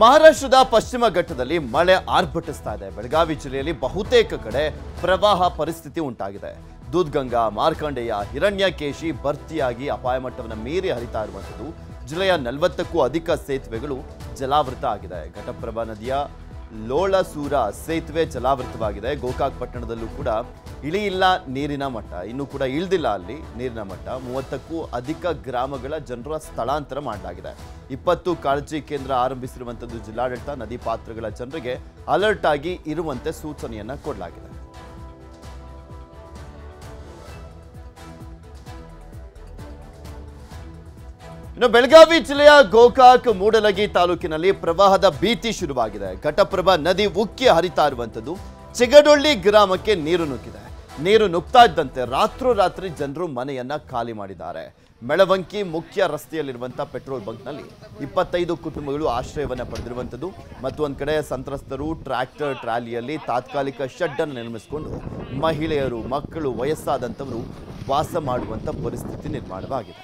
ಮಹಾರಾಷ್ಟ್ರದ ಪಶ್ಚಿಮ ಘಟ್ಟದಲ್ಲಿ ಮಳೆ ಆರ್ಭಟಿಸ್ತಾ ಇದೆ. ಬೆಳಗಾವಿ ಜಿಲ್ಲೆಯಲ್ಲಿ ಬಹುತೇಕ ಕಡೆ ಪ್ರವಾಹ ಪರಿಸ್ಥಿತಿ ಉಂಟಾಗಿದೆ. ದೂದ್ಗಂಗಾ, ಮಾರ್ಕಂಡೇಯ, ಹಿರಣ್ಯಕೇಶಿ ಭರ್ತಿಯಾಗಿ ಅಪಾಯ ಮಟ್ಟವನ್ನು ಮೀರಿ ಹರಿತಾ ಇರುವಂಥದ್ದು. ಜಿಲ್ಲೆಯ ನಲವತ್ತಕ್ಕೂ ಅಧಿಕ ಸೇತುವೆಗಳು ಜಲಾವೃತ ಆಗಿದೆ. ಘಟಪ್ರಭಾ ನದಿಯ ಲೋಳಸೂರ ಸೇತುವೆ ಜಲಾವೃತವಾಗಿದೆ. ಗೋಕಾಕ್ ಪಟ್ಟಣದಲ್ಲೂ ಕೂಡ ಇಳಿಯಿಲ್ಲ ನೀರಿನ ಮಟ್ಟ. ಇನ್ನೂ ಕೂಡ ಇಳ್ದಿಲ್ಲ ಅಲ್ಲಿ ನೀರಿನ ಮಟ್ಟ. ಮೂವತ್ತಕ್ಕೂ ಅಧಿಕ ಗ್ರಾಮಗಳ ಜನರ ಸ್ಥಳಾಂತರ ಮಾಡಲಾಗಿದೆ. ಇಪ್ಪತ್ತು ಕಾಳಜಿ ಕೇಂದ್ರ ಆರಂಭಿಸಿರುವಂಥದ್ದು ಜಿಲ್ಲಾಡಳಿತ. ನದಿ ಪಾತ್ರಗಳ ಜನರಿಗೆ ಅಲರ್ಟ್ ಆಗಿ ಇರುವಂತೆ ಸೂಚನೆಯನ್ನು ಕೊಡಲಾಗಿದೆ. ಇನ್ನು ಬೆಳಗಾವಿ ಜಿಲ್ಲೆಯ ಗೋಕಾಕ್ ಮೂಡಲಗಿ ತಾಲೂಕಿನಲ್ಲಿ ಪ್ರವಾಹದ ಭೀತಿ ಶುರುವಾಗಿದೆ. ಘಟಪ್ರಭಾ ನದಿ ಉಕ್ಕಿ ಹರಿತಾ ಇರುವಂಥದ್ದು. ಚಿಗಡೊಳ್ಳಿ ಗ್ರಾಮಕ್ಕೆ ನೀರು ನುಗ್ಗಿದೆ. ನೀರು ನುಗ್ತಾ ಇದ್ದಂತೆ ರಾತ್ರೋರಾತ್ರಿ ಜನರು ಮನೆಯನ್ನ ಖಾಲಿ ಮಾಡಿದ್ದಾರೆ. ಮೆಳವಂಕಿ ಮುಖ್ಯ ರಸ್ತೆಯಲ್ಲಿರುವಂಥ ಪೆಟ್ರೋಲ್ ಬಂಕ್ನಲ್ಲಿ ಇಪ್ಪತ್ತೈದು ಕುಟುಂಬಗಳು ಆಶ್ರಯವನ್ನ ಪಡೆದಿರುವಂಥದ್ದು. ಮತ್ತು ಒಂದ್ ಕಡೆ ಸಂತ್ರಸ್ತರು ಟ್ರ್ಯಾಕ್ಟರ್ ಟ್ರಾಲಿಯಲ್ಲಿ ತಾತ್ಕಾಲಿಕ ಶೆಡ್ ಅನ್ನು ನಿರ್ಮಿಸಿಕೊಂಡು ಮಹಿಳೆಯರು, ಮಕ್ಕಳು, ವಯಸ್ಸಾದಂಥವರು ವಾಸ ಮಾಡುವಂಥ ಪರಿಸ್ಥಿತಿ ನಿರ್ಮಾಣವಾಗಿದೆ.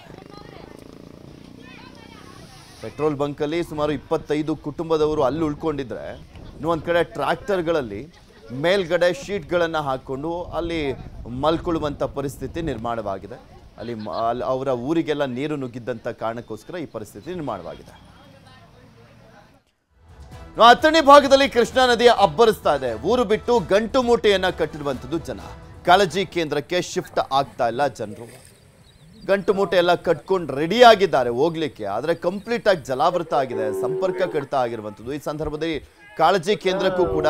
ಪೆಟ್ರೋಲ್ ಬಂಕಲ್ಲಿ ಸುಮಾರು ಇಪ್ಪತ್ತೈದು ಕುಟುಂಬದವರು ಅಲ್ಲಿ ಉಳ್ಕೊಂಡಿದ್ರೆ ಇನ್ನು ಒಂದು ಕಡೆ ಟ್ರ್ಯಾಕ್ಟರ್ಗಳಲ್ಲಿ ಮೇಲ್ಗಡೆ ಶೀಟ್ಗಳನ್ನು ಹಾಕ್ಕೊಂಡು ಅಲ್ಲಿ ಮಲ್ಕೊಳ್ಳುವಂಥ ಪರಿಸ್ಥಿತಿ ನಿರ್ಮಾಣವಾಗಿದೆ. ಅಲ್ಲಿ ಅಲ್ಲಿ ಅವರ ಊರಿಗೆಲ್ಲ ನೀರು ನುಗ್ಗಿದ್ದಂಥ ಕಾರಣಕ್ಕೋಸ್ಕರ ಈ ಪರಿಸ್ಥಿತಿ ನಿರ್ಮಾಣವಾಗಿದೆ. ಅಥಣಿ ಭಾಗದಲ್ಲಿ ಕೃಷ್ಣಾ ನದಿ ಅಬ್ಬರಿಸ್ತಾ ಇದೆ. ಊರು ಬಿಟ್ಟು ಗಂಟು ಮೂಟೆಯನ್ನು ಕಟ್ಟಿರುವಂಥದ್ದು ಜನ. ಕಾಳಜಿ ಕೇಂದ್ರಕ್ಕೆ ಶಿಫ್ಟ್ ಆಗ್ತಾ ಇಲ್ಲ ಜನರು. ಗಂಟು ಮೂಟೆ ಎಲ್ಲ ಕಟ್ಕೊಂಡು ರೆಡಿ ಆಗಿದ್ದಾರೆ ಹೋಗ್ಲಿಕ್ಕೆ. ಆದರೆ ಕಂಪ್ಲೀಟ್ ಆಗಿ ಜಲಾವೃತ ಆಗಿದೆ. ಸಂಪರ್ಕ ಕಡಿತ ಆಗಿರುವಂಥದ್ದು. ಈ ಸಂದರ್ಭದಲ್ಲಿ ಕಾಳಜಿ ಕೇಂದ್ರಕ್ಕೂ ಕೂಡ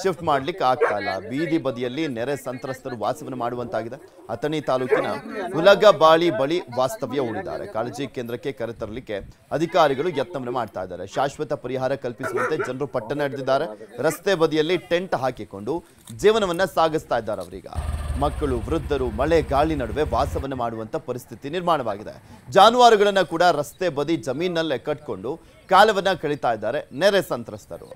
ಶಿಫ್ಟ್ ಮಾಡ್ಲಿಕ್ಕೆ ಆಗ್ತಾ ಇಲ್ಲ. ಬೀದಿ ಬದಿಯಲ್ಲಿ ನೆರೆ ಸಂತ್ರಸ್ತರು ವಾಸವನ್ನು ಮಾಡುವಂತಾಗಿದೆ. ಅಥಣಿ ತಾಲೂಕಿನ ಹುಲಗಬಾಳಿ ಬಳಿ ವಾಸ್ತವ್ಯ ಉಳಿದಾರೆ ಕಾಳಜಿ ಕೇಂದ್ರಕ್ಕೆ ಕರೆತರಲಿಕ್ಕೆ ಅಧಿಕಾರಿಗಳು ಯತ್ನವನ್ನು ಮಾಡ್ತಾ ಇದ್ದಾರೆ. ಶಾಶ್ವತ ಪರಿಹಾರ ಕಲ್ಪಿಸುವಂತೆ ಜನರು ಪಟ್ಟಣ ಹಿಡಿದಿದ್ದಾರೆ ರಸ್ತೆ ಬದಿಯಲ್ಲಿ ಟೆಂಟ್ ಹಾಕಿಕೊಂಡು ಜೀವನವನ್ನ ಸಾಗಿಸ್ತಾ ಇದ್ದಾರೆ ಅವರೀಗ. ಮಕ್ಕಳು, ವೃದ್ಧರು, ಮಳೆ, ಗಾಳಿ ನಡುವೆ ವಾಸವನ್ನು ಮಾಡುವಂತ ಪರಿಸ್ಥಿತಿ ನಿರ್ಮಾಣವಾಗಿದೆ. ಜಾನುವಾರುಗಳನ್ನ ಕೂಡ ರಸ್ತೆ ಬದಿ ಜಮೀನಲ್ಲೇ ಕಟ್ಕೊಂಡು ಕಾಲವನ್ನ ಕಳೀತಾ ಇದ್ದಾರೆ ನೆರೆ ಸಂತ್ರಸ್ತರು.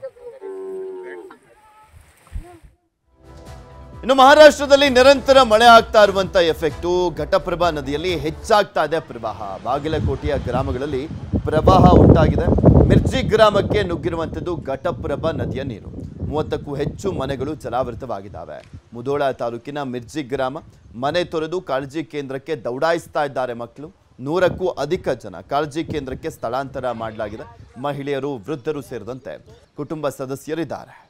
ಇನ್ನು ಮಹಾರಾಷ್ಟ್ರದಲ್ಲಿ ನಿರಂತರ ಮಳೆ ಆಗ್ತಾ ಇರುವಂತ ಎಫೆಕ್ಟು ಘಟಪ್ರಭಾ ನದಿಯಲ್ಲಿ ಹೆಚ್ಚಾಗ್ತಾ ಇದೆ ಪ್ರವಾಹ. ಬಾಗಲಕೋಟೆಯ ಗ್ರಾಮಗಳಲ್ಲಿ ಪ್ರವಾಹ ಉಂಟಾಗಿದೆ. ಮಿರ್ಜಿ ಗ್ರಾಮಕ್ಕೆ ನುಗ್ಗಿರುವಂಥದ್ದು ಘಟಪ್ರಭಾ ನದಿಯ ನೀರು. ಮೂವತ್ತಕ್ಕೂ ಹೆಚ್ಚು ಮನೆಗಳು ಜಲಾವೃತವಾಗಿದ್ದಾವೆ. ಮುಧೋಳ ತಾಲೂಕಿನ ಮಿರ್ಜಿ ಗ್ರಾಮ ಮನೆ ತೊರೆದು ಕಾಳಜಿ ಕೇಂದ್ರಕ್ಕೆ ದೌಡಾಯಿಸ್ತಾ ಇದ್ದಾರೆ ಮಕ್ಕಳು. ನೂರಕ್ಕೂ ಅಧಿಕ ಜನ ಕಾಳಜಿ ಕೇಂದ್ರಕ್ಕೆ ಸ್ಥಳಾಂತರ ಮಾಡಲಾಗಿದೆ. ಮಹಿಳೆಯರು, ವೃದ್ಧರು ಸೇರಿದಂತೆ ಕುಟುಂಬ ಸದಸ್ಯರಿದ್ದಾರೆ.